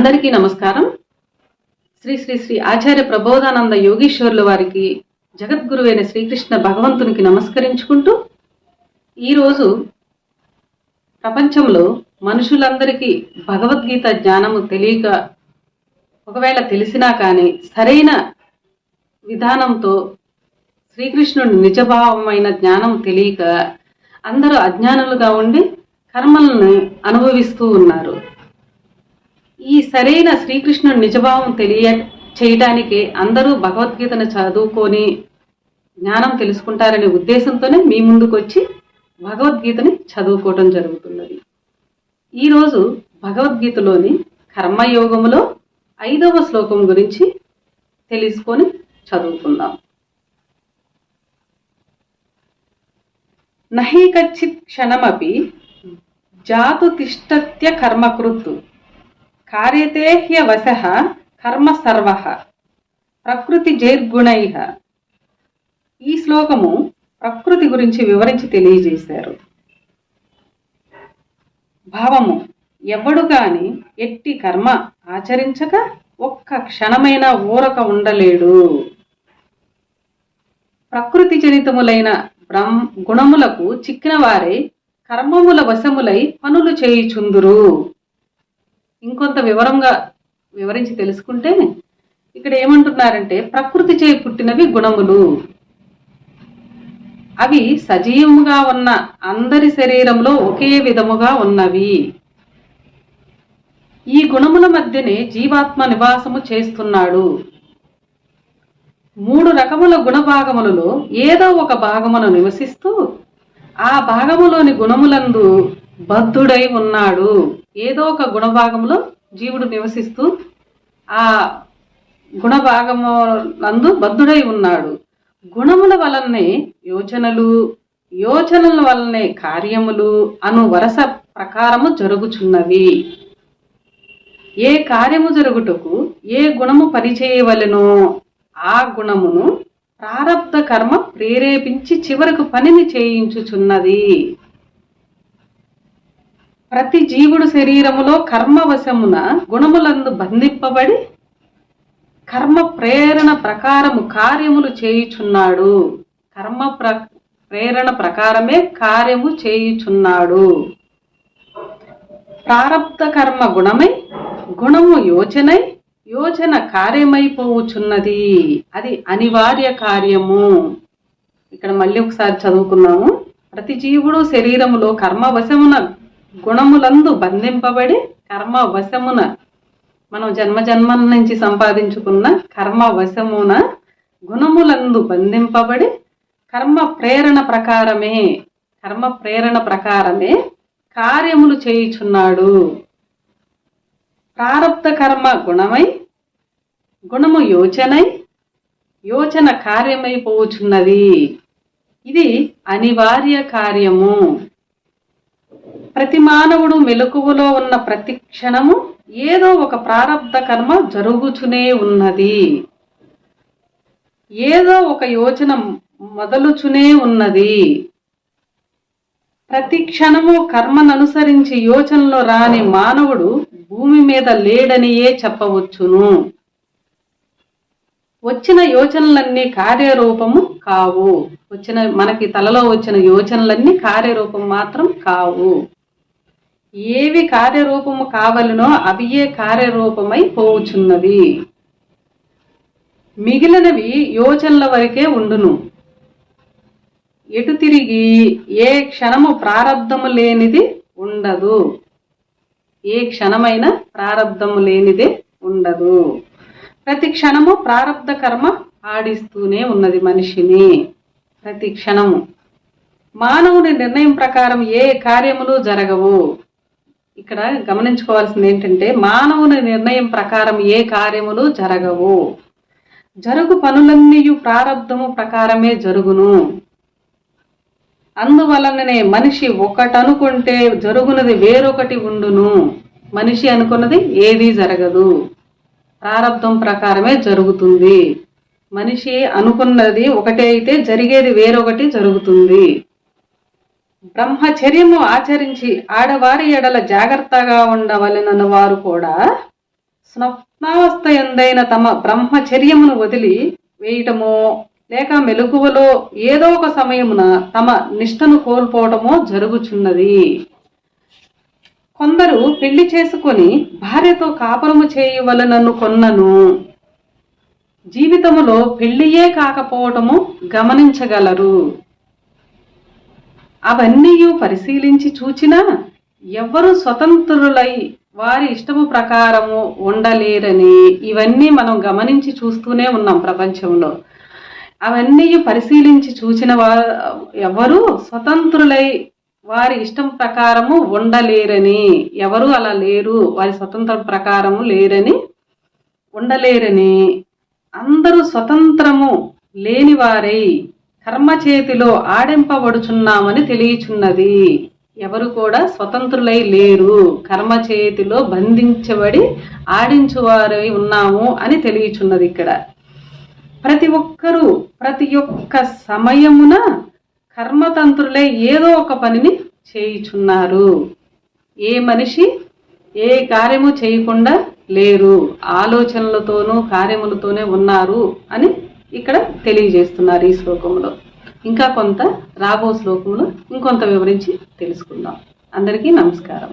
అందరికీ నమస్కారం. శ్రీ శ్రీ శ్రీ ఆచార్య ప్రబోధానంద యోగీశ్వరుల వారికి జగద్గురువైన శ్రీకృష్ణ భగవంతునికి నమస్కరించుకుంటూ ఈరోజు ప్రపంచంలో మనుషులందరికీ భగవద్గీత జ్ఞానము తెలియక ఒకవేళ తెలిసినా కానీ సరైన విధానంతో శ్రీకృష్ణుడి నిజభావమైన జ్ఞానం తెలియక అందరూ అజ్ఞానులుగా ఉండి కర్మలను అనుభవిస్తూ ఉన్నారు. ఈ సరైన శ్రీకృష్ణుడి నిజభావం తెలియ చేయడానికి అందరూ భగవద్గీతను చదువుకొని జ్ఞానం తెలుసుకుంటారనే ఉద్దేశంతోనే మీ ముందుకు వచ్చి భగవద్గీతని చదువుకోవటం జరుగుతున్నది. ఈరోజు భగవద్గీతలోని కర్మయోగములో ఐదవ శ్లోకం గురించి తెలుసుకొని చదువుకుందాం. నహి కచ్చిత్ క్షణమపి జాతు తిష్టత్య కర్మకృత్తు. కార్యతే హ్యవశ కర్మ సర్వ ప్రకృతి జైర్గుణై ఈ శ్లోకము ప్రకృతి గురించి వివరించి తెలియజేశారు. భావము ఎవడు కాని ఎట్టి కర్మ ఆచరించక ఒక్క క్షణమైన ఊరక ఉండలేడు. ప్రకృతి జనితములైన బ్రహ్మ గుణములకు చిక్కిన వారే కర్మముల వశములై పనులు చేయుచుందురు. ఇంకొంత వివరంగా వివరించి తెలుసుకుంటే ఇక్కడ ఏమంటున్నారంటే ప్రకృతి చే పుట్టినవి గుణములు. అవి సజీవముగా ఉన్న అందరి శరీరంలో ఒకే విధముగా ఉన్నవి. ఈ గుణముల మధ్యనే జీవాత్మ నివాసము చేస్తున్నాడు. మూడు రకముల గుణభాగములలో ఏదో ఒక భాగమును నివసిస్తూ ఆ భాగములోని గుణములందు బద్ధుడై ఉన్నాడు. ఏదో ఒక గుణభాగంలో జీవుడు నివసిస్తూ ఆ గుణభాగము నందు బద్ధుడై ఉన్నాడు. గుణముల వలనే యోచనలు యోచనల వలనే కార్యములు అను వరస ప్రకారము జరుగుచున్నవి. ఏ కార్యము జరుగుటకు ఏ గుణము పనిచేయవలెనో ఆ గుణమును ప్రారబ్ధ కర్మ ప్రేరేపించి చివరకు పనిని చేయించుచున్నది. ప్రతి జీవుడు శరీరములో కర్మవశమున గుణములందు బంధింపబడి కర్మ ప్రేరణ ప్రకారము కార్యములు చేయుచున్నాడు. కర్మ ప్ర ప్రేరణ ప్రకారమే కార్యము చేయుచున్నాడు. ప్రారబ్ధ కర్మ గుణమై గుణము యోచనై యోచన కార్యమైపోవుచున్నది అది అనివార్య కార్యము. ఇక్కడ మళ్ళీ ఒకసారి చదువుకున్నాము. ప్రతి జీవుడు శరీరములో కర్మవశమున గుణములందు బంధింపబడి కర్మ వశమున మనం జన్మ జన్మల నుంచి సంపాదించుకున్న కర్మ వశమున గుణములందు బంధింపబడి కర్మ ప్రేరణ ప్రకారమే కర్మ ప్రేరణ ప్రకారమే కార్యములు చేయుచున్నాడు. ప్రారబ్ధ కర్మ గుణమై గుణము యోచనై యోచన కార్యమైపోచున్నది ఇది అనివార్య కార్యము. ప్రతి మానవుడు మెలకువలో ఉన్న ప్రతి క్షణము ఏదో ఒక ప్రారబ్ధ కర్మ జరుగుచునే ఉన్నది. ఏదో ఒక యోచన మొదలుచునే ఉన్నది. ప్రతి క్షణము కర్మననుసరించి యోచనలో రాని మానవుడు భూమి మీద లేడనియే చెప్పవచ్చును. వచ్చిన యోచనలన్నీ కార్యరూపము కావు. వచ్చిన మనకి తలలో వచ్చిన యోచనలన్నీ కార్యరూపం మాత్రం కావు. ఏవి కార్యరూపము కావలనో అవి ఏ కార్యరూపమై పోవుచున్నవి. మిగిలినవి యోచనల వరకే ఉండును. ఎటు తిరిగి ఏ క్షణము ప్రారంధము లేనిది ఉండదు. ఏ క్షణమైన ప్రారంధము లేనిదే ఉండదు. ప్రతి క్షణము ప్రారంధ కర్మ ఆడిస్తూనే ఉన్నది మనిషిని. ప్రతి క్షణము. మానవుని నిర్ణయం ప్రకారం ఏ కార్యములు జరగవు. ఇక్కడ గమనించుకోవాల్సింది ఏంటంటే మానవుని నిర్ణయం ప్రకారం ఏ కార్యములు జరగవు. జరుగు పనులన్నీ ప్రారంధము ప్రకారమే జరుగును. అందువలననే మనిషి ఒకటనుకుంటే జరుగునది వేరొకటి ఉండును. మనిషి అనుకున్నది ఏదీ జరగదు. ప్రారంధం ప్రకారమే జరుగుతుంది. మనిషి అనుకున్నది ఒకటే అయితే జరిగేది వేరొకటి జరుగుతుంది. బ్రహ్మచర్యము ఆచరించి ఆడవారి ఎడల జాగ్రత్తగా ఉండవలెనన్న వారు కూడా స్వప్నావస్థ ఎందైన తమ బ్రహ్మచర్యమును వదిలి వేయటమో లేక మెలకువలో ఏదో ఒక సమయమున తమ నిష్టను కోల్పోవటమో జరుగుచున్నది. కొందరు పెళ్ళి చేసుకొని భార్యతో కాపురము చేయవలనను కొన్నను. జీవితములో పెళ్ళియే కాకపోవటము గమనించగలరు. అవన్నీ పరిశీలించి చూచినా ఎవ్వరూ స్వతంత్రులై వారి ఇష్టము ప్రకారము ఉండలేరని ఇవన్నీ మనం గమనించి చూస్తూనే ఉన్నాం ప్రపంచంలో. అవన్నీ పరిశీలించి చూచిన వా ఎవరు స్వతంత్రులై వారి ఇష్టం ప్రకారము ఉండలేరని ఎవరు అలా లేరు వారి స్వతంత్రం ప్రకారము లేరని ఉండలేరని అందరూ స్వతంత్రము లేని వారై కర్మ చేతిలో ఆడింపబడుచున్నామని తెలియచున్నది. ఎవరు కూడా స్వతంత్రులై లేరు. కర్మ చేతిలో బంధించబడి ఆడించువారై ఉన్నాము అని తెలియచున్నది ఇక్కడ. ప్రతి ఒక్కరూ ప్రతి ఒక్క సమయమున కర్మతంత్రులై ఏదో ఒక పనిని చేయుచున్నారు. ఏ మనిషి ఏ కార్యము చేయకుండా లేరు. ఆలోచనలతోనూ కార్యములతోనే ఉన్నారు అని ఇక్కడ తెలియజేస్తున్నారు ఈ శ్లోకంలో. ఇంకా కొంత రాబో శ్లోకంలో ఇంకొంత వివరించి తెలుసుకుందాం. అందరికీ నమస్కారం.